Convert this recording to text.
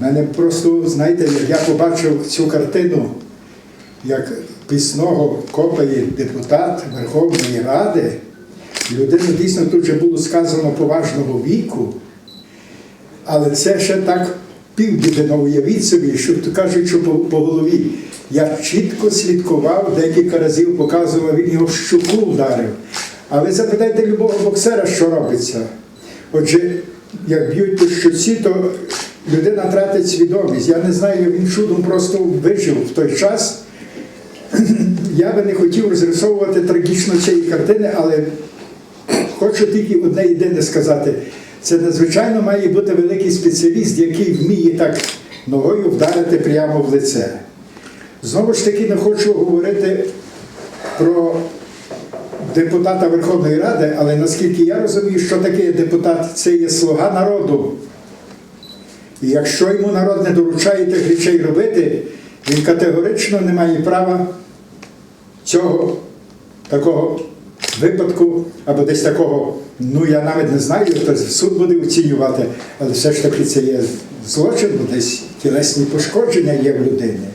Мене просто, знаєте, як я побачив цю картину, як пісного копає депутат Верховної Ради, людина дійсно тут вже було сказано поважного віку, але це ще так півдібно уявіть собі, що кажуть, що по, по голові. Я чітко слідкував, декілька разів показував, він його щуку вдарив. А ви запитайте любого боксера, що робиться. Отже, як б'ють по щоці, то людина тратить свідомість. Я не знаю, він чудом просто вижив в той час. Я би не хотів розрисовувати трагічно цієї картини, але хочу тільки одне єдине сказати. Це надзвичайно має бути великий спеціаліст, який вміє так ногою вдарити прямо в лице. Знову ж таки, не хочу говорити про депутата Верховної Ради, але наскільки я розумію, що таке депутат, це є слуга народу. І якщо йому народ не доручає тих речей робити, він категорично не має права цього такого випадку або десь такого, ну я навіть не знаю, хто суд буде оцінювати, але все ж таки це є злочин, бо десь тілесні пошкодження є в людини.